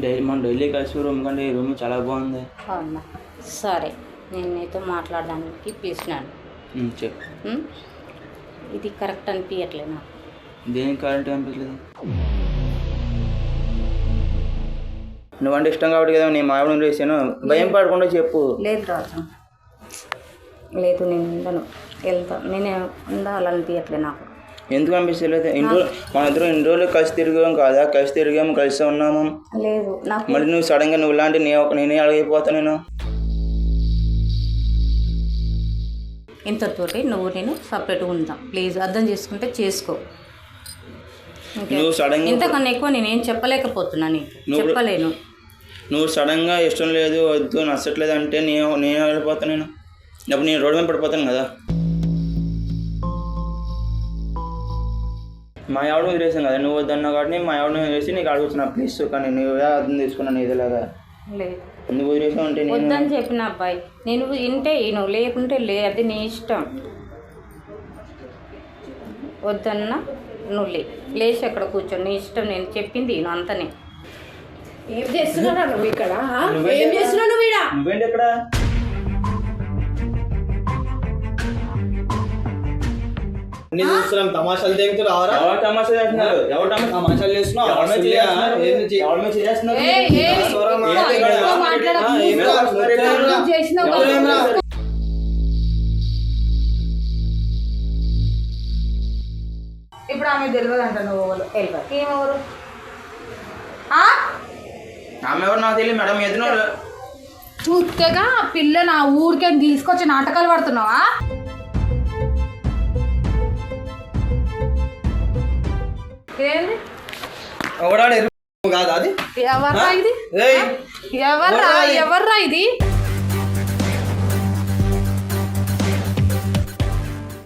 Daily మనం daily కలిసి room కంటే ఈ రూమ్ చాలా బాగుంది. అవునా? సరే నేను నీతో మాట్లాడడానికి పిలిచినాను. చెప్పు? ఇది కరెక్ట్ అనిపించట్లే నాకు. దేనికి కరెంట్ అనిపించలేదు నువ్వంటే ఇష్టం కాబట్టి కదా నేను మావిడ వేసాను భయం పడకుండా చెప్పు. లేదు రాజు. లేదు నేను ఉండను. వెళ్తా. నేను ఉండాలనిపించట్లే నాకు. ఎందుకు అనిపిస్తలేదు ఇన్ని రోజులు మన ఇద్దరు ఇన్ని రోజులు కలిసి తిరిగాం కాదా? కలిసి తిరిగాము కలిసి ఉన్నాము. లేదు నాకు మళ్ళీ నువ్వు సడన్గా నువ్వు ఒక నేనే అడిగిపోతా నేను. ఇంతతోటి నువ్వు నేను సపరేట్గా ఉందాం ప్లీజ్ అర్థం చేసుకుంటే చేసుకో. నువ్వు సడన్గా ఇంతకన్నా ఎక్కువ నేనేం చెప్పలేకపోతున్నా నీకు. చెప్పలేను. నువ్వు సడన్గా ఇష్టం లేదు వద్దు నచ్చట్లేదు అంటే నేను నేను వెళ్ళిపోతాను నేను. అప్పుడు నేను రోడ్డు మీద పడిపోతాను కదా. మా ఆవిడ వదిలేసాను కదా నువ్వు వద్దన్నావు కాబట్టి మా ఆవిడని వదిలేసి నీకు అడుగుతున్నా ప్లీజ్ కానీ నువ్వే అర్థం తీసుకున్నాను ఇదిలాగా? లేదు. నువ్వు వదిలేసావు అంటే నేను? వద్దని చెప్పిన అబ్బాయి. నేను ఇంటే నువ్వు లేకుంటే లే అది నీ ఇష్టం. వద్దన్నా నువ్వు లే లేచి అక్కడ కూర్చో నీ ఇష్టం నేను చెప్పింది నేను అంతనే. ఏం చేస్తున్నావు నువ్వు ఇక్కడ? ఏం చేస్తున్నావు? నువ్వు నువ్వేంటి ఇక్కడ? అన్ని చూస్తున్నాం తమాషాలు ఎవరు తమాషా చేస్తున్నారు ఎవరు తమాషా తమాషాలు చేస్తున్నావు? ఇప్పుడు ఆమె తెలియదు అంట నువ్వు ఎవరు. వెళ్ళిపో ఏమెవరు ఆ? ఆమె ఎవరు నాకు తెలియదు మేడం ఎదురు చూస్తేగా ఆ పిల్ల నా ఊరికే తీసుకొచ్చి నాటకాలు పడుతున్నావా ఏంది? ఎవడాడు ఎరుపు కాదా అది? ఎవర్రా? ఇది? ఎవర్రా? ఎవర్రా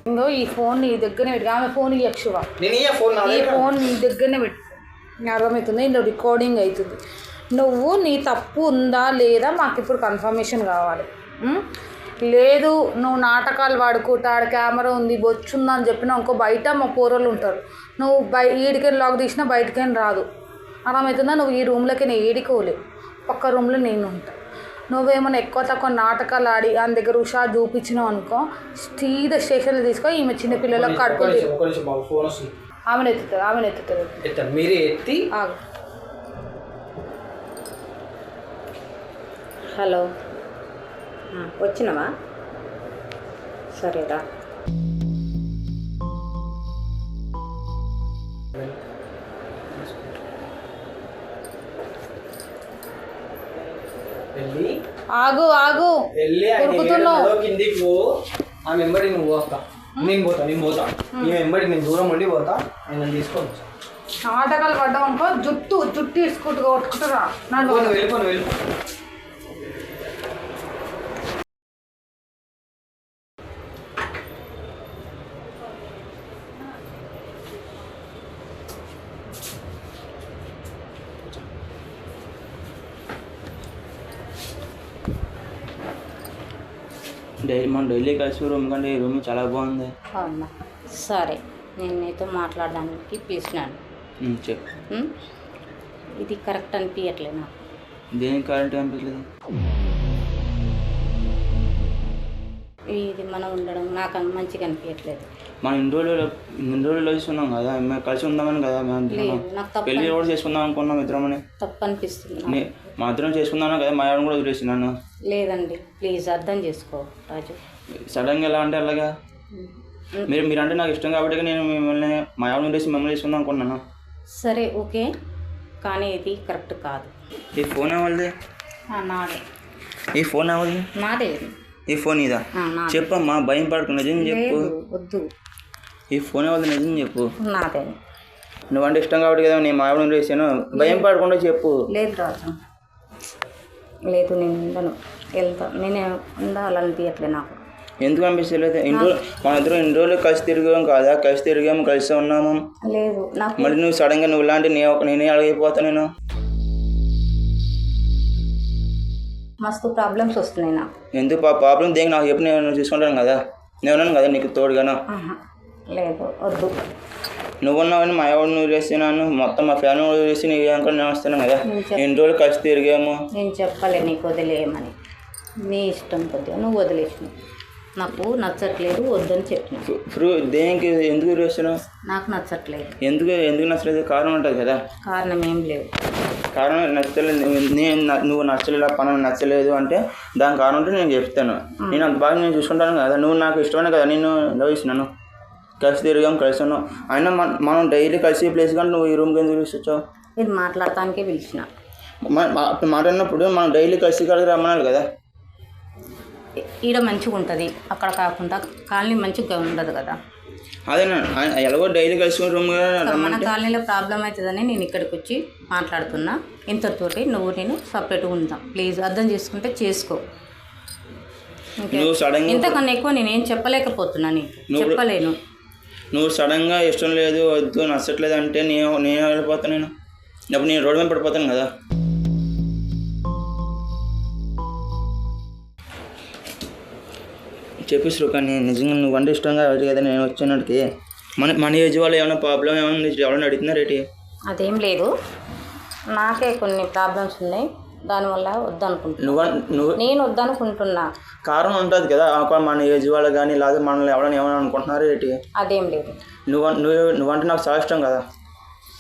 ఇంకో ఈ ఫోన్ నీ దగ్గరనే పెట్టి ఆమె ఫోన్ ఇవ్వక్షువా నేను ఫోన్ ఈ. ఫోన్ నీ దగ్గరనే పెట్టు. అర్థమవుతుంది? ఇందులో రికార్డింగ్ అవుతుంది. నువ్వు నీ తప్పు ఉందా లేదా మాకు ఇప్పుడు కన్ఫర్మేషన్ కావాలి? లేదు నువ్వు నాటకాలు వాడుకుంటా ఆడ కెమెరా ఉంది బొచ్చుందా అని చెప్పినా ఇంకో బయట మా పోరలు ఉంటారు. నువ్వు బయ ఈడికని లాక్ తీసినా బయటకని రాదు. అర్థమవుతుందా? నువ్వు ఈ రూమ్లోకి నేను ఏడికోలేవు పక్క రూమ్లో నేను ఉంటా. నువ్వేమైనా ఎక్కువ తక్కువ నాటకాలు ఆడి ఆయన దగ్గర ఉషా చూపించినావు అనుకో సీదా స్టేషన్లో తీసుకో ఈమె చిన్నపిల్లలకు వస్తుంది. ఆమెను ఎత్తుతుంది ఆమెను ఎత్తుతుంది మీరే ఎత్తి హలో. ఆ, వచ్చినావా? సరేరా. ఆగు ఆగు. ఉరుకుతున్నావు. కిందికి పో. ఆ నువ్వు పోతా. నేను పోతా నేను పోతా. ఈ మెంబడి నేను దూరం ఉండి పోతా. ఆయన నన్ను తీసుకొని వస్తా. నాటకాలు పడ్డావు అనుకో జుట్టు జుట్టు ఇసుకుంటు కొట్టుకుంటురా నువ్వు వెళ్ళిపో. డైలీ మనం డైలీ కలిసి రూమ్ కంటే ఈ రూమ్ చాలా బాగుంది. అవునా? సరే నేను నీతో మాట్లాడడానికి పిలిచినాను. చెప్పు? ఇది కరెక్ట్ అనిపించట్లే నాకు. దేనికి కరెంట్ అనిపించలేదు ఇది మనం ఉండడం నాకు మంచిగా అనిపించట్లేదు మనం ఇన్ని రోజులు ఇన్ని రోజులు కలిసి ఉన్నాం కదా మేము కలిసి ఉందామని కదా మేము పెళ్ళి కూడా చేసుకుందాం అనుకున్నాం ఇద్దరమని. తప్పు అనిపిస్తుంది మా ఇద్దరం చేసుకుందాం కదా మా ఆవిడ కూడా వదిలేసినాను లేదండి ప్లీజ్ అర్థం చేసుకో రాజు. సడన్గా ఎలా అంటే అలాగా. మీరు మీరంటే నాకు ఇష్టం కాబట్టి నేను మిమ్మల్ని మా ఆవిడ వదిలేసి మిమ్మల్ని చేసుకుందాం అనుకున్నాను. సరే ఓకే. కానీ ఇది కరెక్ట్ కాదు. ఈ ఫోన్ ఎవరిది? నాదే. ఈ ఫోన్ ఎవరిది? నాదే. ఈ ఫోన్ ఇదా? చెప్పమ్మా భయం పడుకు నిజం చెప్పు. వద్దు. ఈ ఫోన్ ఎవరిది నిజం చెప్పు. నాదే. నువ్వంటే ఇష్టం కాబట్టి కదా నేను మా ఆవిడ భయం పడకుండా చెప్పు. లేదు రాజు. లేదు నేను ఉండను. వెళ్తా. నేను ఉండాలనిపించట్లే నాకు. ఎందుకు అనిపిస్తలేదు? రోజులు మన ఇద్దరు ఇన్ని రోజులు కలిసి తిరిగాం కాదా? కలిసి తిరిగాము కలిసి ఉన్నాము. లేదు మళ్ళీ నువ్వు సడన్గా నువ్వు ఇలాంటి నీ ఒక నేనే అడిగిపోతా నేను. మస్తు ప్రాబ్లమ్స్ వస్తున్నాయి నాకు. ఎందుకు పా ప్రాబ్లం దేనికి? నాకు చెప్పి నేను చూసుకుంటాను కదా. నేను ఉన్నాను కదా నీకు తోడుగాను. ఆహా. లేదు వద్దు. నువ్వు ఉన్నావని మా ఎవరు నువ్వు వేసినాను మొత్తం మా ఫ్యామిలీ వేసి నీకు ఏం నేను వస్తున్నాను కదా. నేను చెప్- ఎన్ని రోజులు కలిసి తిరిగాము. నేను చెప్పలే నీకు వదిలేయమని. నీ ఇష్టం కొద్దిగా. నువ్వు వదిలేసినావు నాకు నచ్చట్లేదు వద్దని చెప్పిన. ఫ్రూ దేనికి ఎందుకు వేస్తున్నావు? నాకు నచ్చట్లేదు. ఎందుకు ఎందుకు నచ్చలేదు? కారణం ఉంటుంది కదా. కారణం ఏం లేవు కారణం నచ్చలేదు నేను నువ్వు నచ్చలేదు పని నచ్చలేదు అంటే దాని కారణం ఉంటే నేను చెప్తాను. నేను అంత బాగా నేను చూసుకుంటాను కదా నువ్వు నాకు ఇష్టమైన కదా నేను లభిస్తున్నాను కలిసి తిరిగాం కలిసి ఉన్నాం అయినా మన- మనం డైలీ కలిసి ప్లేస్ కానీ నువ్వు ఈ రూమ్కి ఎందుకు తీసుకొచ్చావు ఇది మాట్లాడటానికే పిలిచిన. మాట్లాడినప్పుడు మనం డైలీ కలిసి కలిసి రమ్మనాలి కదా. ఈడ మంచిగా ఉంటుంది అక్కడ కాకుండా కాలనీ మంచిగా ఉండదు కదా. అదే నా- ఆయన ఎలాగో డైలీ కలిసి రూమ్ మన కాలనీలో ప్రాబ్లం అవుతుందని నేను ఇక్కడికి వచ్చి మాట్లాడుతున్నా. ఇంతటితోటి నువ్వు నేను సపరేట్గా ఉంటాం. ప్లీజ్ అర్థం చేసుకుంటే చేసుకో. ఓకే? నువ్వు సడన్గా ఇంతకన్నా ఎక్కువ నేనేం చెప్పలేకపోతున్నా నీకు. నువ్వు- చెప్పలేను. నువ్వు సడన్గా ఇష్టం లేదు వద్దు నచ్చట్లేదు అంటే నేను నేను వెళ్ళిపోతాను నేను. అప్పుడు నేను రోడ్డు మీద పడిపోతాను కదా. చెప్పి శ్రీకా నేను నిజంగా నువ్వంటే ఇష్టంగా కాబట్టి కదా నేను వచ్చినట్టుకి మన మన ఏజ్ వాళ్ళు ఏమైనా ప్రాబ్లం ఏమైనా ఎవరైనా అడుగుతున్నారు ఏంటి? అదేం లేదు. నాకే కొన్ని ప్రాబ్లమ్స్ ఉన్నాయి. దానివల్ల వద్దనుకుంటున్నా. నువ్వు నువ్వు నేను వద్దనుకుంటున్నా. కారణం ఉంటుంది కదా. మన ఏజ్ వాళ్ళు కానీ లేదా మనల్ని ఎవరైనా ఏమైనా అనుకుంటున్నారు ఏంటి? అదేం లేదు. నువ్వు నువ్వు నువ్వంటే నాకు చాలా ఇష్టం కదా.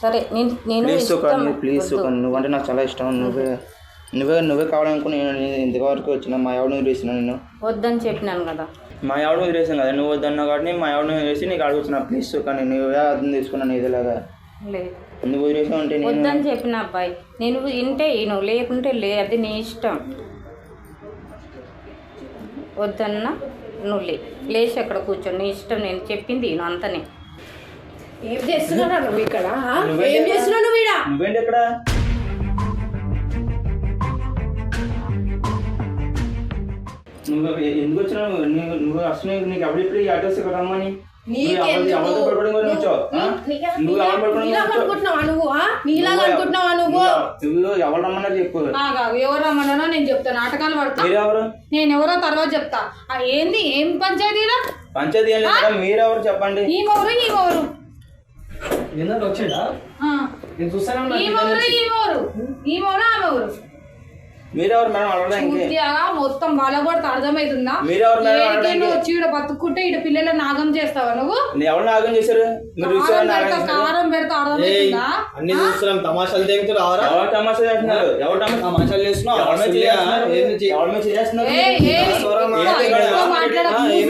సరే నేను నేను ప్లీజ్ సుఖాన్ని ప్లీజ్ నువ్వంటే నాకు చాలా ఇష్టం. నువ్వే నువ్వే నువ్వే కావాలనుకుని నేను ఇంతవరకు వచ్చిన మా ఎవరిని వదిలేసిన నేను వద్దని చెప్పినాను కదా. మా ఎవరిని వదిలేసాను కదా నువ్వు వద్దన్నావు కాబట్టి మా ఎవరిని వదిలేసి నీకు అడుగుతున్నా ప్లీజ్ సుఖాన్ని నువ్వే అర్థం తీసుకున్నాను ఇదిలాగా లేదు. నువ్వు వదిలేసావు అంటే నేను వద్దని చెప్పిన అబ్బాయి నేను వింటే నువ్వు లేకుంటే లే అది నీ ఇష్టం. వద్దన్నా నువ్వు లే లేచి అక్కడ కూర్చో నీ ఇష్టం నేను చెప్పింది నేను అంతనే. ఏం చేస్తున్నావు నువ్వు ఇక్కడ? ఏం చేస్తున్నావు నువ్వు ఇక్కడ? నువ్వు ఎందుకు వచ్చినావు? నువ్వు నువ్వు అసలు నీకు- ఇప్పుడు ఈ అడ్రస్ ఇక్కడ రమ్మని నువ్వు ఎవరితో- ఎవరితో పడుకోవడం గురించి వచ్చావు ఆ? నువ్వు ఎవరు పడుకోవడం గురించి నీలాగా వచ్చావు? అనుకుంటున్నావా నువ్వు? ఆ? నీలాగా అనుకుంటున్నావా నువ్వు? నువ్వు నువ్వు ఎవరు రమ్మన్నారు చెప్పు. ఆగాగు ఎవరు రమ్మన్నానో నేను చెప్తా నాటకాలు పడతా. మీరెవరు? నేను ఎవరో తర్వాత చెప్తా. ఆ, ఏంది? ఏం పంచాయతీరా పంచాయతీ మీరెవరు చెప్పండి. ఈమెవరు ఈమెవరు వచ్చిండా? ఆ, నేను చూస్తానే ఉన్నా ఈమెవరు ఈమెవరు ఈమెవరు ఆమెవరు మీరెవరు మేడం అడగడానికి పూర్తిగా మొత్తం బలగొడతా అర్థమవుతుందా మీరెవరు మేడం ఏడికి అడగడానికి నువ్వు వచ్చి ఈడ బతుక్కుంటే ఈడ పిల్లల నాగం చేస్తావా నువ్వు నేను ఎవరు నాగం చేశారు మీరు కారం నాగం పెడతా చేశారు? కారం పెడతా ఏయ్, అర్థమవుతుందా అన్ని చూస్తున్నాం తమాషాలు ఎవరు తమాషా చేస్తున్నారు ఎవరు తమాషా తమాషాలు చేస్తున్నావు ఎవరి మీద చేస్తున్నారు? ఎవరి మీద ఏం ఏం ఏం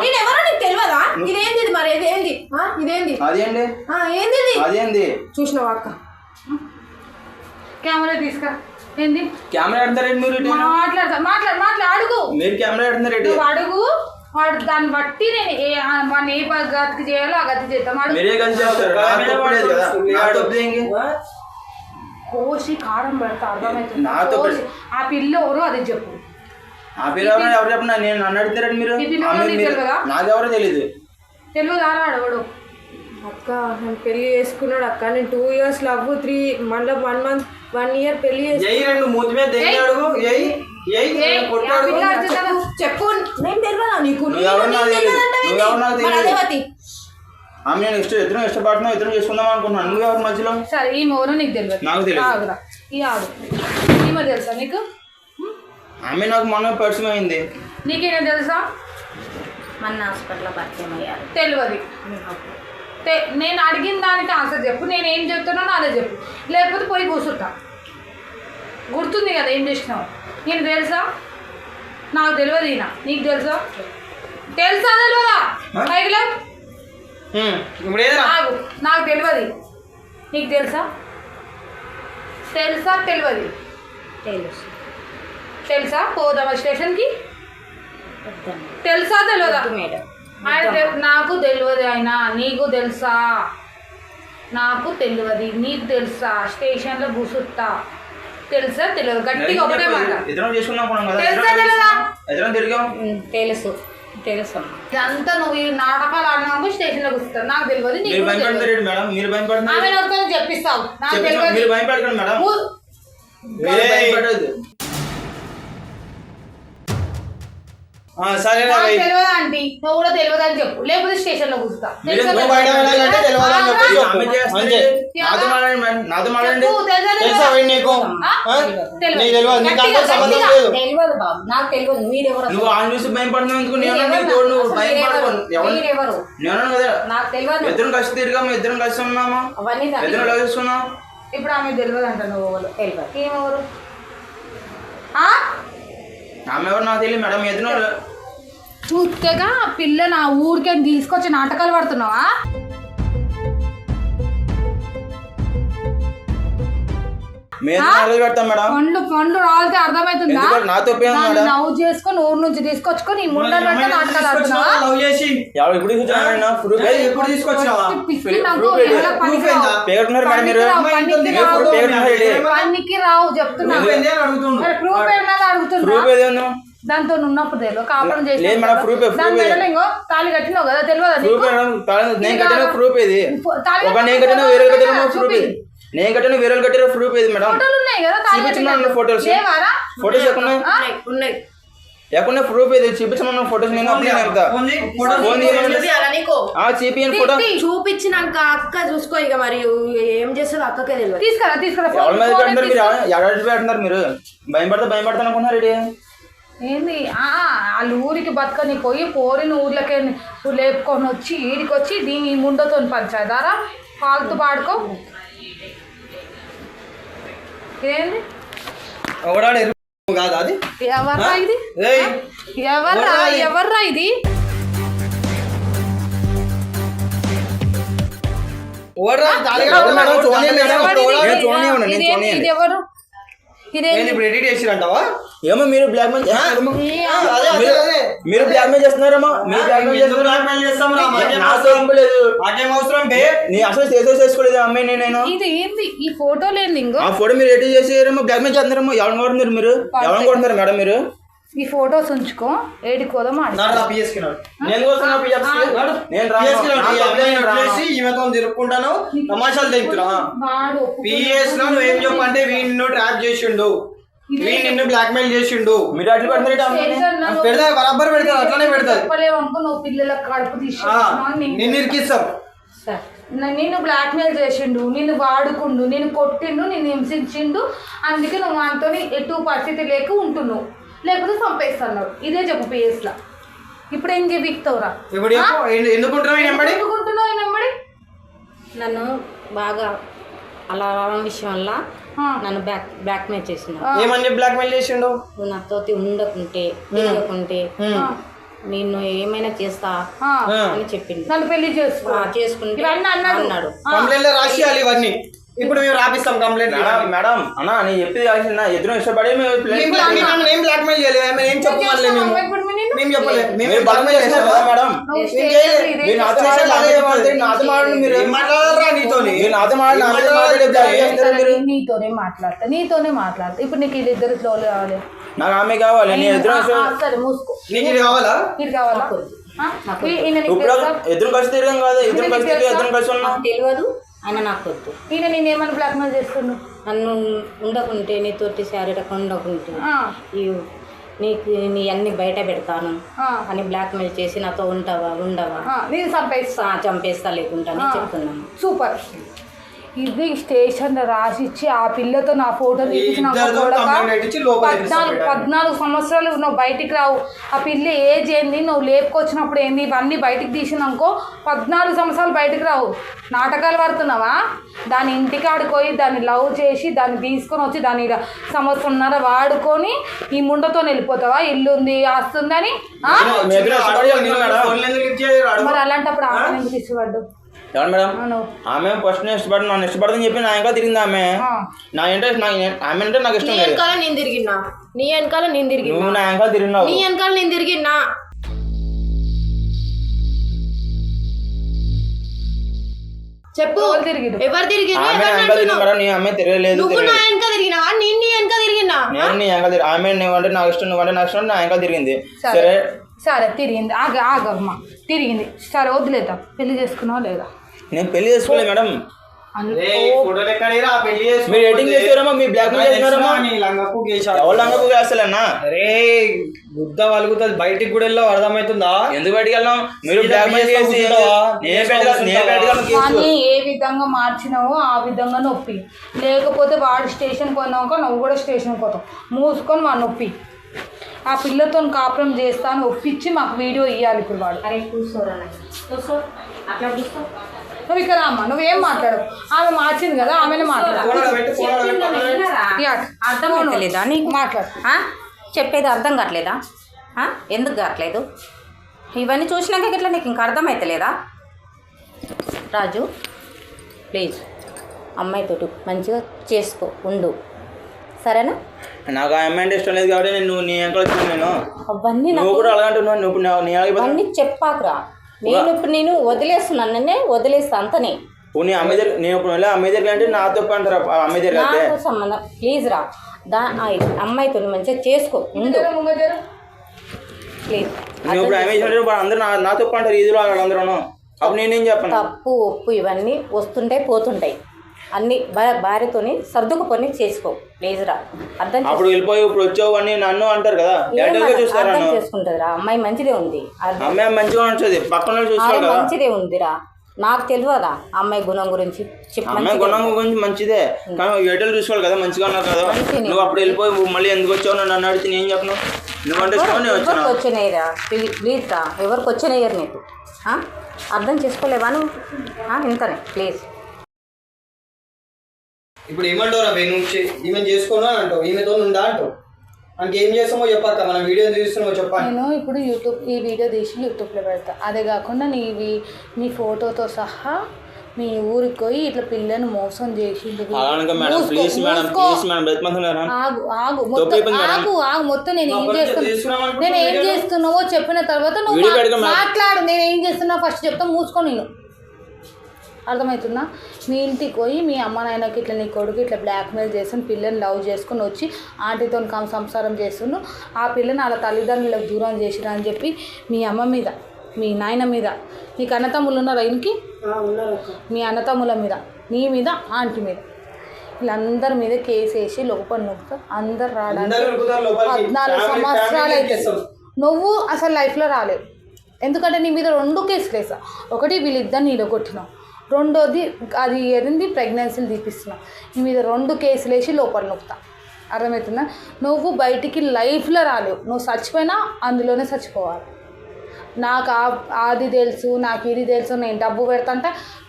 నేను ఎవరో నీకు తెలియదా? ఇదేంది ఇది మరి? ఇదేంది ఆ? ఇదేంది? అదేంటి ఆ, ఏంది ఇది అదేంది? చూసినావా అక్క? కెమెరా తీసుకురా ఏంది? కెమెరా ఆడుతారేంటి మీరు? మాట్లాడతా మాట్లాడు మాట్లాడు అడుగు. మీరు కెమెరా ఆడుతున్నారు ఏంటి? నువ్వు అడుగు. వాడు దాన్ని బట్టి నేను ఏ- మన ఏ ప- గతి చేయాలో ఆ గతి చేద్దాం? కోసి కారం పెడతా అర్థమవుతుంది ఆ పిల్ల ఎవరు అది చెప్పు. ఆ పేరు ఎవరు ఎవరు చెప్పిన నేను నన్ను అడుగుతారండి మీరు? పిల్ల ఎవరో నీకు మీరు- తెలియదా? తెలుగు దారా అడగడు అక్క నేను పెళ్ళి చేసుకున్నాడు అక్క. నేను టూ ఇయర్స్ లవ్ త్రీ మళ్ళీ వన్ మంత్ వన్ ఇయర్ పెళ్ళి చేసి ఎయ్యి రెండు మూతి మీద దెయ్యి అడుగు ఎయ్యి ఎయ్యి ఏయ్, కొట్టు ఆ అడుగు పిల్ల వచ్చి కదా. చెప్పు నీకు ఆమె నేను ఇష్టం ఇద్దరం ఇష్టపడుతున్నాం ఇద్దరం చేసుకుందాం అనుకుంటున్నాను. నువ్వు ఎవరి మధ్యలో? సరే ఈమె ఎవరో నీకు తెలియదు. నాకు తెలియదు. ఆగురా ఈ ఆగు. ఈమె తెలుసా నీకు? ఆమె నాకు మొన్న పరిచయం అయింది. నీకేం తెలుసా? మన హాస్పిటల్లో పరిచయం అయ్యారు. తెలియదు. నేను అడిగిన దానికి ఆన్సర్ చెప్పు. నేను ఏం చెప్తున్నానో అదే చెప్పు. లేకపోతే పోయి కూర్చుంటా. గుర్తుంది కదా ఏం చేసినావు? నేను తెలుసా? నాకు తెలియదు ఈయన. నీకు తెలుసా? తెలుసా తెలియదా ఏదైనా ఆగు. నాకు తెలియదు నీకు తెలుసా? తెలుసా తెలియదు తెలుసు. తెలుసా? పోదామా స్టేషన్కి? తెలుసా తెలియదా మేడం. ఆయన తె- నాకు తెలియదు ఆయన. నీకు తెలుసా? నాకు తెలియదు నీకు తెలుసా? స్టేషన్లో కూసుత్తా తెలుసా? తెలియదు. గట్టిగా ఒకటే మాట. చేసుకున్నాం కదా. తెలుసా? తెలియదా? తిరిగాం. తెలుసు. ఇదంతా నువ్వు ఈ నాటకాలు ఆడినాక స్టేషన్లో కూర్చుంటావు. నాకు తెలియదు మీరు. భయపడతారు మేడం మీరు భయపడుతున్నారు ఆమె నోటితో చెప్పిస్తావు. నాకు. మీరు తెలియదు. భయపడకండి మేడం. సరేనా. తెలియదు ఆంటీ? నువ్వు కూడా తెలియదు అని చెప్పు. లేకపోతే తెలియదు తెలియదా? భయ్ నీకు? తెలియదు. బాబు. నాకు మీరెవరు నువ్వు చూసి నేను మీరెవరు కదా. నాకు తెలియదు ఇద్దరం కలిసి తిరిగాము. ఇద్దరం కలిసి ఉన్నామా? అవన్నీ ఇద్దరం కలిసి ఇప్పుడు ఆమె తెలియదు అంట నువ్వు తెలియదు ఏమెవరు? ఆమె ఎవరు నాకు తెలియదు మేడం ఇద్దరు చూస్తేగా పిల్ల నా ఊరికే తీసుకొచ్చి నాటకాలు పడుతున్నావా? పండ్లు పండ్లు రాలితే అర్థమవుతుందా? నవ్వు చేసుకొని ఊరు నుంచి తీసుకొచ్చుకొని ఈ ముండలు నాటకాలు పనికి? రావు. పేరుకున్నారు మేడం మీరు? పనికి రావు, పనికి ఇంత రావు. ఇప్పుడు పేరుకున్నారు ఏంటి? పనికి రావు చెప్తున్నా. నువ్వు ఏంది అని అడుగుతుండు. మరి ప్రూఫ్ ఏమన్నా అడుగుతున్నా ఏది దాంతో ఉన్నప్పుడు తెలియదు కాపురం చేసి దాని ఇంకో తాళి కట్టినావు కదా తెలియదు తాళం- నేను కట్టిన ప్రూఫ్ ఇది తాళి ఒక నేను కట్టిన వేరే కట్టిన ప్రూఫ్ ఇది నేను కట్టిన వేరే కట్టిన ప్రూఫ్ ఇది మేడం ఫోటోలు ఉన్నాయి కదా తాళి చూపించమన్నా. ఫోటోస్ ఫోటోస్ ఎక్కడ ఉన్నాయి ఉన్నాయి. ఎక్కడ ప్రూఫ్ ఇది చూపించమన్న ఫోటోస్ నేను అప్లై చేస్తా ఫోన్ చేయి, ఫోటో చూపించినాక అక్క చూసుకో ఇక మరి ఏం చేస్తుందో అక్కకే తెలియదు. తీసుకురా తీసుకురా ఎవరి మీద మీరు. ఎవరు పెడుతున్నారు మీరు? భయం పడతా భయం పడతాను అనుకుంటున్నారు ఇది ఏంది? ఆ, వాళ్ళ ఊరికి బతకని పోయి పోరిన ఊర్లకే లేపుకొని వచ్చి ఈడికి వచ్చి దీని ముండతో పంచాయదారా పాలతో పాడుకో. ఏంది? ఎవడాడు ఎరుపు కాదా అది? ఎవర్రా ఇది? ఏయ్! ఎవర్రా? ఎవర్రా ఇది? ఎవరు? మేడం? కట్టుకున్నాడు, చూడండి తాళి మేడం. కట్టుకున్నాడు, ఎవరిది? ఓడరా? నేను చూడనివ్వను, నేను ఇదేంది? చూడనివ్వను. ఇది ఎవరు? ఇదేంది? నేను ఇప్పుడు ఎడిట్ చేసిరంటావా? ఏమో మీరు బ్లాక్ మెయిల్ చేస్తున్నారేమో అదే అదే అదే మీరు బ్లాక్ మెయిల్ చేస్తున్నారేమో? మీరు బ్లాక్ మెయిల్ ఎందుకు blackmail చేస్తాం రా? మాకేం నాకు పంపలేదు నాకేం అవసరం? బే? నీ అసలు చేసే చేసుకోలేదు అమ్మాయి నేను నేను. ఇది ఏంది? ఈ ఇంకో ఆ ఫోటో మీరు ఎడిట్ చేసారేమో బ్లాక్ మెయిల్ చేస్తున్నారేమో? ఎవరిని కొడుతున్నారు మీరు? ఎవరిని కొడుతున్నారు మేడం మీరు? ఈ ఫొటోస్ ఉంచుకో ఏడికి పోదాం తిరుక్కుంటాను. తమాషాలు పిఎస్లో నువ్వేం చెప్పంటే వీడి నిన్ను ట్రాప్ చేసిండు. నిన్ను బ్లాక్ మెయిల్ చేసిండు. మీరు అట్లా పెడుతున్నారు ఇటు అమ్మాయిని. పెడతా బరాబర్ పెడతా అట్లానే పెడతాది చెప్పలేవు అనుకో నువ్వు పిల్లలకు కడుపు తీసి ఆ, నిన్ను చేసిండు నిన్ను వాడుకుండు నిన్ను కొట్టిండు నిన్ను హింసించిండు. అందుకే నువ్వు మనతో ఎటు పరిస్థితి లేక ఉంటున్నావు. లేకపోతే చంపేస్తున్నావు ఇదే చెప్పు PS లా. ఇప్పుడు ఏం చెబిస్తావురా ఇప్పుడు చెప్పు? ఎందు- ఎందుకుంటున్నావు నన్ను బాగా అలా విషయం వల్ల. నన్ను బ్యాక్ బ్యాక్ మేల్ చేసిన ఏమని బ్లాక్ మెయిల్ చేసిండు? నువ్వు నాతో ఉండకుంటే తిరగకుంటే ఆ, నిన్ను ఏమైనా చేస్తా ఆ. అని చెప్పింది నన్ను పెళ్ళి చేసుకో. ఆ, చేసుకుంటే ఇవన్నీ అన్నాడు. అన్నాడు. కంప్లైంట్లో రాసియాలి ఇవన్నీ. ఇప్పుడు మేము రాపిస్తాం కంప్లైంట్. మేడం మేడం అన్న నీ చెప్పేది కాల్సిన ఇద్దరు ఇష్టపడి మేము ఏం బ్లాక్ మెయిల్ చేయలేదు ఏం చెప్పమని మేము? నేను మేము చెప్పలేదు మేము మేడం? నాతో నాతో మాట్లాడి మీరు ఏం మాట్లాడారా నీతోని? నాతో బ్లాక్ మాట్లాడతా. నీతోనే మాట్లాడతా. ఇప్పుడు నీకు వీళ్ళిద్దరు స్లోలు కావాలి. నాకు ఆమె కావాలి. నేను ఎదురు ఆ, ఆ, సరే మూసుకో. నీకు ఇది కావాలా? ఇది కావాలా? ఆ? ఈ- ఈయన నీకు ఇప్పుడు తెలుసా? ఎదురు కలిసి తిరగం కాదు. ఇద్దరు కలిసి తిరిగి ఇద్దరు కలిసి ఉన్నాం. నాకు తెలియదు. ఆయన నాకు వద్దు. ఈయన నేను ఏమైనా బ్లాక్మెయిల్ చేస్తుండు? నన్ను ఉండకుంటే నీతోటి శారీరక ఉండకుంటే. నీకు నీ అన్ని బయట పెడతాను అని బ్లాక్మెయిల్ చేసి నాతో ఉంటావా ఉండవా? నేను చంపేస్తా చంపేస్తా లేకుండా చెప్తున్నాను. సూపర్. ఇది స్టేషన్ రాసిచ్చి ఆ పిల్లతో నా ఫోటో లోపల పద్నాలుగు పద్నాలుగు సంవత్సరాలు నువ్వు బయటికి రావు. ఆ పిల్ల ఏజ్ ఏంది? నువ్వు లేపుకొచ్చినప్పుడు ఏంది? ఇవన్నీ బయటికి తీసినాకో పద్నాలుగు సంవత్సరాలు బయటికి రావు. నాటకాలు పడుతున్నావా? దాని ఇంటికి ఆడుకోయి దాన్ని లవ్ చేసి దాన్ని తీసుకొని వచ్చి దాన్ని సంవత్సరంన్నర వాడుకొని ఈ ముండతో వెళ్ళిపోతావా? ఇల్లు ఉంది? అడుగు. మరి అలాంటప్పుడు ఆమె ఎందుకు ఇష్టపడ్డు ఎవరు మేడం? ఆమె ఫస్ట్ ఇష్టపడి నన్ను ఇష్టపడదని చెప్పి నా ఇంకా తిరిగింది ఆమె? ఆ. నా ఇంట్రెస్ట్ నాకు ఆమె అంటే నాకు నీ ఇష్టం లేదు. వెనకాల నేను తిరిగినా. నీ వెనకాల నేను తిరిగినా. నువ్వు నా ఇంకా తిరిగినావు. నీ వెనకాల నేను తిరిగినా. చెప్పు. ఎవరు తిరిగిరు? ఎవరు తిరిగిరు ఆమె నా తిరిగింది అంటున్నావు? మేడం నీ ఆమె తిరగలేదు నువ్వు నా తిరగలేదు వెనక తిరిగినావా నేను నీ వెనక నేను నీ వెనకాల తిరిగి ఆమె నువ్వు అంటే నాకు ఇష్టం నువ్వు అంటే నాకు ఇష్టం నా వెనకాల తిరిగింది. సరే. సరే? సరే తిరిగింది. ఆగ ఆగమ్మా తిరిగింది. సరే వదిలేద్దాం. పెళ్ళి చేసుకున్నావా లేదా? నేను పెళ్ళి చేసుకోలేదు మేడం. రే. మీరు ఎడిటింగ్ చేసారమ్మా మీ బ్లాక్ మెయిల్. ఎవరు లంగకు వేస్తలేనా అరే గుద్ద వలుగుతుంది బయటికి కూడా వెళ్ళావు అర్థమవుతుందా? ఎందుకు బయటికి వెళ్ళాం మీరు బ్లాక్ మెయిల్ చేసి కానీ ఏ విధంగా మార్చినావో ఆ విధంగా నొప్పి. లేకపోతే వాడు స్టేషన్కి పోయినాక నువ్వు కూడా స్టేషన్కి పోతావు. మూసుకొని వాడు నొప్పి. ఆ పిల్లతో కాపురం చేస్తా అని ఒప్పించి మాకు వీడియో ఇవ్వాలి ఇప్పుడు వాడు. అరే కూర్చోరా అట్లా కూర్చో. నువ్వు ఇక్కడ అమ్మ నువ్వేం మాట్లాడవు. ఆమె మార్చింది కదా ఆమెనే మాట్లాడు. అర్థం అవుతలేదా నీకు? మాట్లాడు? చెప్పేది అర్థం కావట్లేదా? ఎందుకు కావట్లేదు? ఇవన్నీ చూసినాక ఇట్లా నీకు ఇంకా అర్థమవుతలేదా రాజు ప్లీజ్ అమ్మాయితోటి మంచిగా చేసుకో ఉండు. సరేనా? నాకు ఆ అమ్మాయి అంటే ఇష్టం లేదు కాబట్టి నేను నువ్వు నీ నేను. అవన్నీ నాకు నువ్వు కూడా అలాంటున్నావు నువ్వు ఇప్పుడు నా- నీ అలాగే అవన్నీ చెప్పాకురా. నేను ఇప్పుడు నేను వదిలేస్తున్నాను నన్నే వదిలేస్తా అంతనే. నీ అమ్మాయి దగ్గర నేను ఇప్పుడు వెళ్ళి అమ్మాయి దగ్గర అంటే నా తప్పు అంటారు అమ్మాయి దగ్గర అయితే నాకు సంబంధం ప్లీజ్ రా. దా ఆ అమ్మాయితో మంచిగా చేసుకో ఉండు. ప్లీజ్. నువ్వు ఇప్పుడు అమ్మాయి చేసినట్టు అందరూ నా నా తప్పు అంటారు ఈదులో వాళ్ళందరూ అప్పుడు నేనేం చెప్పను? తప్పు ఒప్పు ఇవన్నీ వస్తుంటాయి పోతుంటాయి. అన్ని భార్యతోని సర్దుకుపోని చేసుకో. ప్లీజ్ రా అర్థం చేసుకో. అప్పుడు వెళ్ళిపోయి ఇప్పుడు వచ్చావు అని నన్ను అంటారు కదా. అర్థం- చూస్తారు అర్థం నన్ను? చేసుకుంటుంది రా అమ్మాయి మంచిదే ఉంది. అర్థం- అమ్మాయి మంచిగా ఉంటుంది. పక్కన వాళ్ళు చూస్తారు కదా. మంచిదే ఉందిరా. నాకు తెలియదా అమ్మాయి గుణం గురించి. చెప్పు అమ్మాయి మంచిదే గుణం గురించి మంచిదే. కానీ ఎటలు చూసుకోవాలి కదా మంచిగా ఉన్నారు కదా. నువ్వు అప్పుడు వెళ్ళిపోయి మళ్ళీ ఎందుకు వచ్చావు నన్ను నన్ను అడిగితే నేను చెప్పను? నువ్వంటే ఇష్టం నేను ఎవరికి వచ్చాను. వచ్చినాయిరా ప్లీజ్ ప్లీజ్ రా ఎవరికి వచ్చినాయరు నీకు? ఆ? అర్థం చేసుకోలేవా నువ్వు? ఆ? ఇంతనే. ప్లీజ్. ఇప్పుడు ఏమంటావు రా నువ్వు చే- ఈమె చేసుకోను అని అంటావు? ఈమెతో ఉందా అంటావు? మనకి ఏం చేస్తామో చెప్పాక మనం వీడియో తీస్తున్నామో చెప్పాలి నేను ఇప్పుడు యూట్యూబ్ ఈ వీడియో తీసి యూట్యూబ్లో పెడతా. అదే కాకుండా నీవి నీ ఫోటోతో సహా మీ ఊరికి పోయి ఇట్లా పిల్లని మోసం చేసిండు బతిమంటున్నారా ఆగు ఆగు మొత్తం. ఆగు ఆగు మొత్తం నేను ఏం చేస్తున్నా? నేను ఏం. చేస్తున్నావో చెప్పిన తర్వాత నువ్వు. మాట్లాడు నేను ఏం చేస్తున్నా? ఫస్ట్ చెప్తా మూసుకో నేను. అర్థమవుతుందా? మీ ఇంటికి పోయి మీ అమ్మ నాయనకి ఇట్లా నీ కొడుకు ఇట్లా బ్లాక్మెయిల్ చేసుకుని పిల్లని లవ్ చేసుకుని వచ్చి ఆంటీతో కం సంసారం చేస్తుండు. ఆ పిల్లని వాళ్ళ తల్లిదండ్రులకు దూరం చేసిరా అని చెప్పి మీ అమ్మ మీద మీ నాయన మీద నీకు అన్నతమ్ములు ఉన్నారా ఇంటికి మీ అన్నతమ్ముల మీద నీ మీద ఆంటీ మీద. వీళ్ళందరి మీద కేసు వేసి లోపల నొక్కుతా అందరు రావడానికి. పద్నాలుగు సంవత్సరాలు కేసు. నువ్వు అసలు లైఫ్లో రాలేవు ఎందుకంటే నీ మీద రెండు కేసులు వేసా. ఒకటి వీళ్ళిద్దరిని ఇడగొట్టినావు రెండోది అది ఎరింది ప్రెగ్నెన్సీలు తీపిస్తున్నావు నీ మీద రెండు కేసులు వేసి లోపల నొక్కుతా. అర్థమవుతుందా? నువ్వు బయటికి లైఫ్లో రాలేవు. నువ్వు చచ్చిపోయినా అందులోనే చచ్చిపోవాలి. నాకు ఆ- అది తెలుసు నాకు ఇది తెలుసు నేను డబ్బు పెడతా అంటే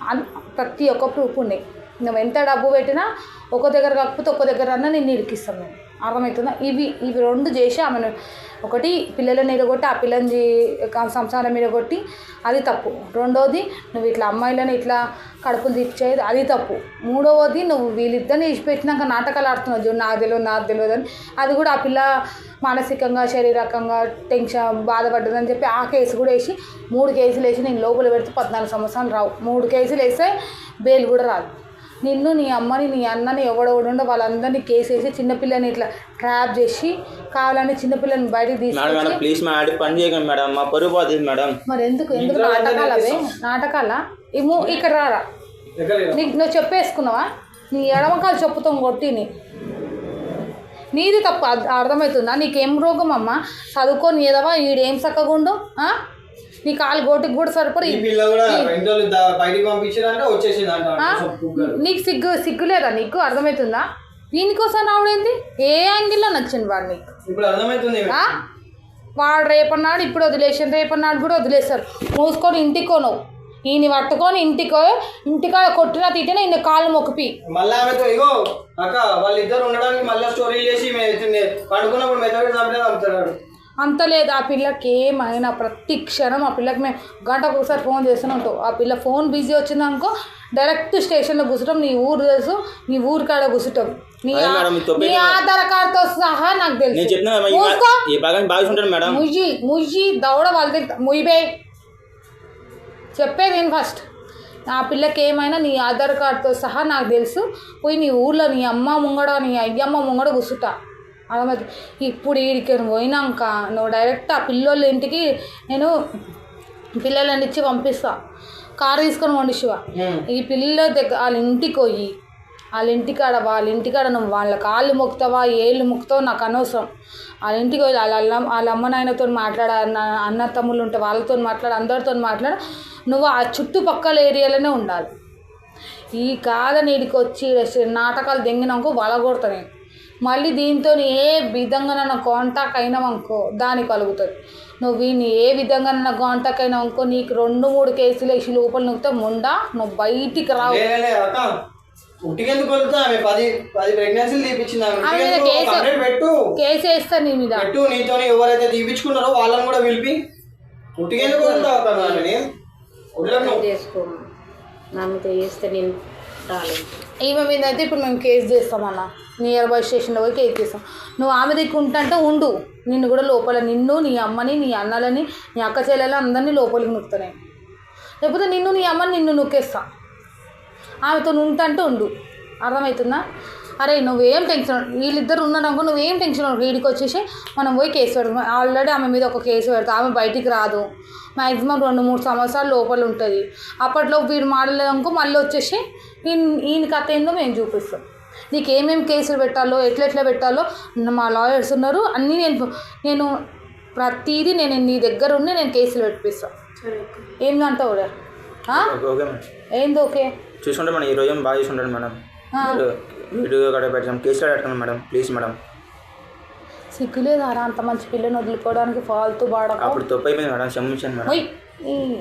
అన్- ప్రతి ఒక్క ప్రూఫ్ ఉన్నాయి నువ్వు ఎంత డబ్బు పెట్టినా ఒక దగ్గర కాకపోతే ఒక దగ్గర అన్నా నేను ఇరికిస్తాను. నేను అర్థమవుతుందా? ఇవి ఇవి రెండు చేసి ఆమెను ఒకటి పిల్లలను ఎడగొట్టి ఆ పిల్లని సంసారం మీద కొట్టి అది తప్పు. రెండోది నువ్వు ఇట్లా అమ్మాయిలను ఇట్లా కడుపులు తీర్చేది అది తప్పు. మూడవది నువ్వు వీళ్ళిద్దరిని ఇచ్చిపెట్టినాక నాటకాలు ఆడుతున్నావు చూడు నాకు తెలియదు నాకు తెలియదు అని. అది కూడా ఆ పిల్ల మానసికంగా శారీరకంగా టెన్షన్ బాధపడ్డదని చెప్పి ఆ కేసు కూడా వేసి మూడు కేసులు వేసి నేను లోపల పెడితే పద్నాలుగు సంవత్సరాలు రావు. మూడు కేసులు వేస్తే బెయిల్ కూడా రాదు. నిన్ను నీ అమ్మని నీ అన్నని ఎవడెవడుండో వాళ్ళందరినీ కేసు వేసి చిన్నపిల్లని ఇట్లా ట్రాప్ చేసి కావాలని చిన్నపిల్లని బయటకు మేడం మేడం ప్లీజ్ పని చేయకండి మేడం. మా పోతుంది మేడం. మరి ఎందుకు? ఎందుకు నాటకాలు అవే? నాటకాలా? ఇము ఇక్కడ రారా? నీకు నువ్వు చెప్పేసుకున్నావా? నీ ఎడమకాలు చెప్పుతో కొట్టిని నీది తప్ప అర్థ- అర్థమవుతుందా? నీకేం రోగం అమ్మ? చదువుకొని ఏదవా? ఈడేం చక్కగుండు? ఆ? నీ కాలు గోటికి కూడా సరిపడి? నీకు సిగ్గు సిగ్గు లేదా నీకు? అర్థమవుతుందా? దీనికోసం రావడేంది ఏ యాంగిల్లో నచ్చింది వాడు నీకు? ఇప్పుడు అర్థమవుతుంది? వాడు రేపన్నాడు ఇప్పుడు వదిలేసాను రేపన్నాడు కూడా వదిలేస్తారు. మూసుకొని ఇంటికి కొనవు ఈయన పట్టుకొని ఇంటికో ఇంటికాడ కొట్టినా తిట్టినా ఈయన కాళ్ళు మొక్కిపి. మళ్ళీ ఆమెతో ఇగో అక్క వాళ్ళిద్దరు ఉండడానికి మళ్ళీ స్టోరీలు చేసి పండుకున్నప్పుడు మెత్తగా చంపినా చంపుతాడు అంత లేదు. ఆ పిల్లకి ఏమైనా ప్రతి క్షణం ఆ పిల్లకి మేము గంటకు ఒకసారి ఫోన్ చేస్తూనే ఉంటాం ఆ పిల్ల ఫోన్ బిజీ వచ్చిందనుకో డైరెక్ట్ స్టేషన్లో కూర్చుంటాం. నీ ఊరు తెలుసు నీ ఊరి కాడ కూర్చుంటాం. నీ. ఆధార్ కార్డుతో సహా నాకు తెలుసు. ముయ్యి ముయ్యి దవడ వాళ్ళ ముయ్యిబే. చెప్పేది నేను ఫస్ట్. ఆ పిల్లకి ఏమైనా నీ ఆధార్ కార్డుతో సహా నాకు తెలుసు. పోయి నీ ఊర్లో నీ అమ్మ ముంగడ నీ అయ్యమ్మ ముంగడ కూర్చుంటా. అర్థమైంది ఇప్పుడు ఈడికి పోయినాక నువ్వు డైరెక్ట్ ఆ పిల్లోళ్ళ ఇంటికి నేను పిల్లలని ఇచ్చి పంపిస్తా. కారు తీసుకొని వండి శివ. ఈ పిల్లల దగ్గర వాళ్ళ ఇంటికి పోయి వాళ్ళ ఇంటికాడ వాళ్ళ ఇంటికాడ నువ్వు వాళ్ళ కాళ్ళు మొక్కుతావా ఏళ్ళు మొక్కుతావో నాకు అనవసరం. వాళ్ళ ఇంటికి పోయి వాళ్ళ అల్ల వాళ్ళ అమ్మ నాయనతో మాట్లాడ అన్న అన్న తమ్ముళ్ళు ఉంటే వాళ్ళతో మాట్లాడ అందరితో మాట్లాడ నువ్వు ఆ చుట్టుపక్కల ఏరియాలోనే ఉండాలి. ఈ కాద నీడికి వచ్చి నాటకాలు దెంగినాకో వలగొడతా నేను. మళ్ళీ దీంతో ఏ విధంగా నన్ను కాంటాక్ట్ అయినావనుకో దానికి కలుగుతుంది. నువ్వు వీడిని ఏ విధంగా నన్ను కాంటాక్ట్ అయినావనుకో నీకు రెండు మూడు కేసులు వేసి లోపల నువ్వుతే ముండా నువ్వు బయటికి రావు. ఉట్టికెందుకు పది పది ప్రెగ్నెన్సీలు తీపించింది? కేసు- పెట్టు. వేస్తా నీ మీద. పెట్టు నీతో ఎవరైతే తీపించుకున్నారో వాళ్ళని కూడా పిలిపి. ఉట్టికెందుకు వదలకు నువ్వు. చేసుకో. చేస్తే నేను రాలేదు. ఈమె మీద అయితే ఇప్పుడు మేము కేసు చేస్తామన్న నియర్ బై స్టేషన్లో పోయి కేసు చేస్తాం. నువ్వు ఆమె దిక్కు ఉంటంటే ఉండు. నిన్ను కూడా లోపల నిన్ను నీ అమ్మని నీ అన్నలని నీ అక్క చెల్లెలు అందరినీ లోపలికి నొక్కుతానే. లేకపోతే నిన్ను నీ అమ్మని నిన్ను నొక్కేస్తా. ఆమెతో ఉంటంటే ఉండు. అర్థమవుతుందా? అరే నువ్వేం టెన్షన్ వీళ్ళిద్దరు ఉన్నారనుకో నువ్వేం టెన్షన్ వీడికి వచ్చేసి మనం పోయి కేసు పెడతాం ఆల్రెడీ ఆమె మీద ఒక కేసు పెడతాం. ఆమె బయటికి రాదు. మ్యాక్సిమం రెండు మూడు సంవత్సరాలు లోపల ఉంటుంది. అప్పట్లో వీడు మాడలేదనుకో మళ్ళీ వచ్చేసి ఈయన ఈయన కథ ఏందో మేము చూపిస్తాం. నీకు ఏమేమి కేసులు పెట్టాలో ఎట్లా ఎట్లా పెట్టాలో మా లాయర్స్ ఉన్నారు. అన్నీ నేను నేను ప్రతిదీ నేను నీ దగ్గర ఉండి నేను కేసులు పెట్టిస్తాను ఏం అంటావు ఏంది ఓకే? చూసుకుంటే మేడం ఈ రోజు బాగా చూసుకుంటాను మేడం. వీడియో కూడా పెట్టాం కేసు కూడా పెట్టండి మేడం ప్లీజ్ మేడం. సిగ్గులేదారా అంత మంచి పిల్లని వదులుకోవడానికి ఫాల్తూ బాడక? అప్పుడు తప్పు అయిపోయింది మేడం క్షమించండి మేడం. ఓయ్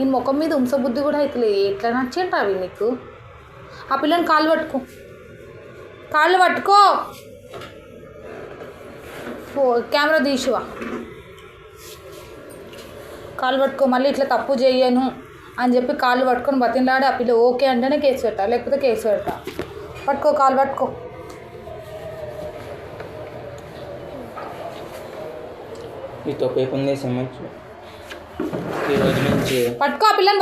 ఈ ముఖం మీద ఉంసబుద్ధి కూడా అవుతుంది ఎట్లా నచ్చిండ్రా అవి నీకు? ఆ పిల్లని కాళ్ళు పట్టుకో. కాళ్ళు పట్టుకో. ఫో కెమెరా తీసివా? కాళ్ళు పట్టుకో మళ్ళీ ఇట్లా తప్పు చేయను అని చెప్పి కాళ్ళు పట్టుకొని బతిలాడి ఆ పిల్ల ఓకే అంటేనే కేసు పెట్టా లేకపోతే కేసు పెడతా. పట్టుకో కాలు పట్టుకో. మీతో పేపర్ చేసి ఈ రోజు నుంచి పట్టుకో ఆ పిల్లని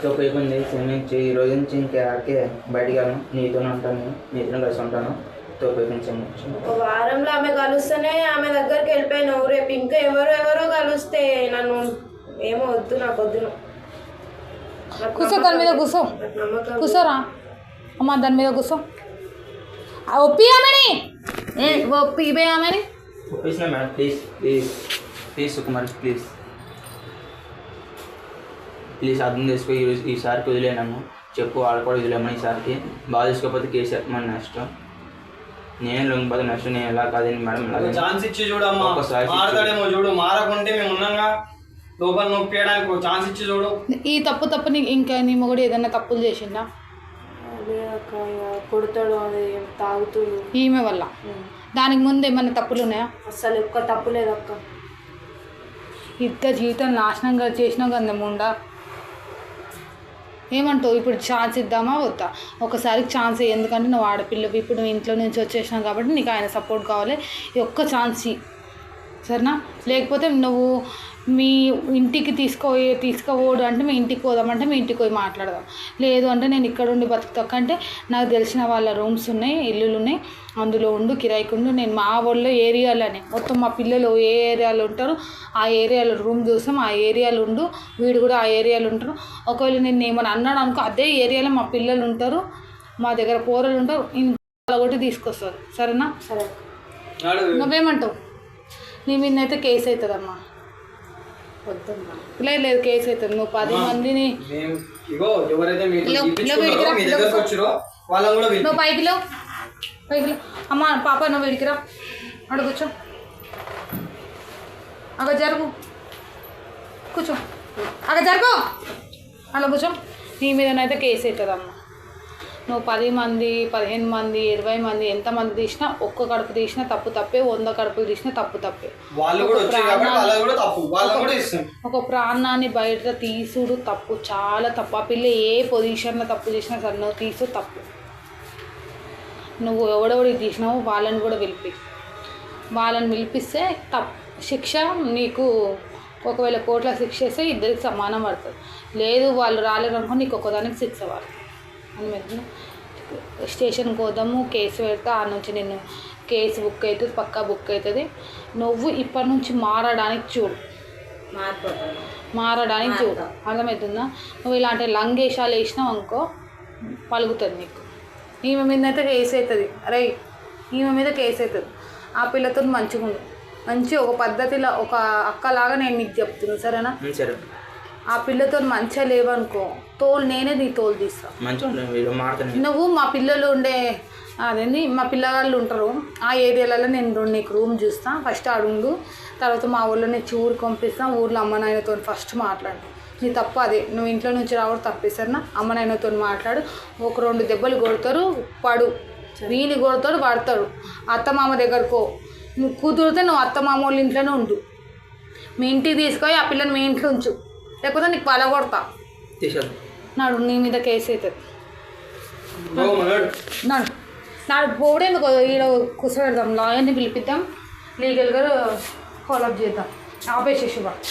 తప్పు అయిపోయింది క్షమించి ఈ రోజు నుంచి ఇంకా ఆకే బయటికి వెళ్ళను. నీతోనే ఉంటాను నీతోనే కలిసి ఉంటాను. ఒక వారంలో ఆమె కలుస్తేనే ఆమె దగ్గరికి వెళ్ళిపోయినావు. రేపు ఇంకా ఎవరో ఎవరో కలిస్తే నన్ను ఏమో వద్దు నాకు వద్దు. కూర్చో దాని మీద కూర్చో కూర్చోరా అమ్మ దాని మీద కూర్చో ఆ, ఒప్పియామని ఏ ఒప్పి ఇవేయామని ఒప్పేసిన madam please please please Sukumar please please అర్థం చేసుకో ఈ ఈసారికి వదిలేనాను చెప్పు వాళ్ళు కూడా వదిలేమని ఈసారికి బాగా తీసుకోకపోతే కేసు ఎత్తమని నెక్స్ట్ నేను లొంగిపోతే నెక్స్ట్ నేను ఎలా కాదని మేడం ఛాన్స్ ఇచ్చి చూడమ్మా. ఒక్కసారి ఇచ్చి మారతాడేమో చూడు మారకుంటే మేము ఉన్నాగా లోపల నొప్పియడానికి ఒక ఛాన్స్ ఇచ్చి చూడు. ఈ తప్పు తప్పు నీ ఇంకా నీ మొగుడు ఏదైనా తప్పులు చేసిందా కొడతాడు అది తాగుతుడు ఈమె వల్ల. దానికి ముందు ఏమైనా తప్పులు ఉన్నాయా? అస్సలు ఒక్క తప్పు లేదక్క. ఇద్దరు జీవితం నాశనం గా- చేసినావు కదా ముండా. ఏమంటావు? ఇప్పుడు ఛాన్స్ ఇద్దామా వద్దా? ఒకసారి ఛాన్స్. ఎందుకంటే నువ్వు ఆడపిల్లవి ఇప్పుడు నువ్వు ఇంట్లో నుంచి వచ్చేసినావు కాబట్టి నీకు ఆయన సపోర్ట్ కావాలి. ఈ ఒక్క ఛాన్స్. సరేనా? లేకపోతే నువ్వు మీ ఇంటికి తీసుకోపోయి తీసుకోపోడు అంటే మీ ఇంటికి పోదామంటే మీ ఇంటికి పోయి మాట్లాడదాం. లేదు అంటే నేను ఇక్కడ ఉండి బతుకుతా. అంటే నాకు తెలిసిన వాళ్ళ రూమ్స్ ఉన్నాయి ఇల్లులు ఉన్నాయి అందులో ఉండు కిరాయికి ఉండు. నేను మా వాళ్ళ ఏరియాలోనే. మొత్తం మా పిల్లలు ఏ ఏరియాలో ఉంటారో ఆ ఏరియాలో రూమ్ చూసాం. ఆ ఏరియాలో ఉండు వీడు కూడా ఆ ఏరియాలో ఉంటారు. ఒకవేళ నేను ఏమైనా అన్నాడు అనుకో అదే ఏరియాలో మా పిల్లలు ఉంటారు మా దగ్గర పోరలు ఉంటారు ఇంట్లో కొట్టి తీసుకొస్తారు. సరేనా? సరే. నువ్వేమంటావు? నీ మీద అయితే కేసు అవుతుందమ్మా. లేదు లేదు కేసు అవుతుంది నువ్వు పది మందిని ఇగో ఎవరైతే మీ దగ్గరకు. వచ్చిరో వాళ్ళని కూడా. నువ్వు పైకి లేవు పైకి లేవు అమ్మ పాప నువ్వు వీడికిరా. అక్కడ కూర్చో. అక్కడ జరుగు. కూర్చో. అక్కడ జరుగు. అలా కూర్చో. నీ మీదనైతే కేసు అవుతుందమ్మా. నువ్వు పది మంది పదిహేను మంది ఇరవై మంది ఎంతమంది తీసినా ఒక్క కడుపు తీసినా తప్పు తప్పే వంద కడుపులు తీసినా తప్పు తప్పే. వాళ్ళు ఒక ప్రాణాన్ని- బయట తీసుడు తప్పు చాలా తప్పు. ఆ పిల్ల ఏ పొజిషన్లో తప్పు చేసినా సరే నువ్వు తీసు తప్పు. నువ్వు ఎవడెవడికి తీసినావో వాళ్ళని కూడా పిలిపి. వాళ్ళని పిలిపిస్తే తప్పు శిక్ష నీకు ఒకవేళ కోట్ల శిక్ష వేస్తే ఇద్దరికి సమానం పడుతుంది. లేదు వాళ్ళు రాలేరు అనుకో నీకు ఒక్కదానికి శిక్ష పడుతుంది అని మీద స్టేషన్కి పోదాము కేసు పెడతా ఆ నుంచి నేను కేసు బుక్ అవుతుంది పక్కా బుక్ అవుతుంది నువ్వు ఇప్పటి నుంచి మారడానికి చూడు. మారడానికి చూడు. అర్థమవుతుందా నువ్వు ఇలాంటి లంగేషాలు వేసినావు అనుకో పలుకుతుంది నీకు. ఈమె మీద అయితే కేసు అవుతుంది అరే ఈమె మీద కేసు అవుతుంది ఆ పిల్లతో మంచిగా ఉండు మంచి ఒక పద్ధతిలో ఒక అక్కలాగా నేను నీకు చెప్తున్నా సరేనా? ఆ పిల్లతో మంచిగా లేవనుకో తోలు నేనే నీ తోలు తీస్తా. మంచిగా నువ్వు మా పిల్లలు ఉండే అదేంది మా పిల్లగాళ్ళు ఉంటారు. ఆ ఏరియాలలో నేను రెండు నీకు రూమ్ చూస్తా ఫస్ట్ అడుగు తర్వాత మా ఊళ్ళో నేను ఊరికి పంపిస్తా ఊర్లో అమ్మ నాయనతో ఫస్ట్ మాట్లాడు. నీ తప్పు అదే నువ్వు ఇంట్లో నుంచి రావడం తప్పిస్తారనా అమ్మ నాయనతో మాట్లాడు. ఒక రెండు దెబ్బలు కొడతారు పడు. వీని కొడతాడు పడతాడు. అత్త మామ దగ్గరకో నువ్వు కుదిరితే నువ్వు అత్త మామ వాళ్ళ ఇంట్లోనే ఉండు. మీ ఇంటికి తీసుకొని ఆ పిల్లని మీ ఇంట్లో ఉంచు. లేకపోతే నీకు పలగొడతా తీసేది నాడు నీ మీద కేసు అవుతుంది నాడు నాడు పోవడేందుకు ఈడ కూర్చోబెడదాం లాయర్ని పిలిపిద్దాం లీగల్గా ఫాలోఅప్ చేద్దాం. ఆపేసేసి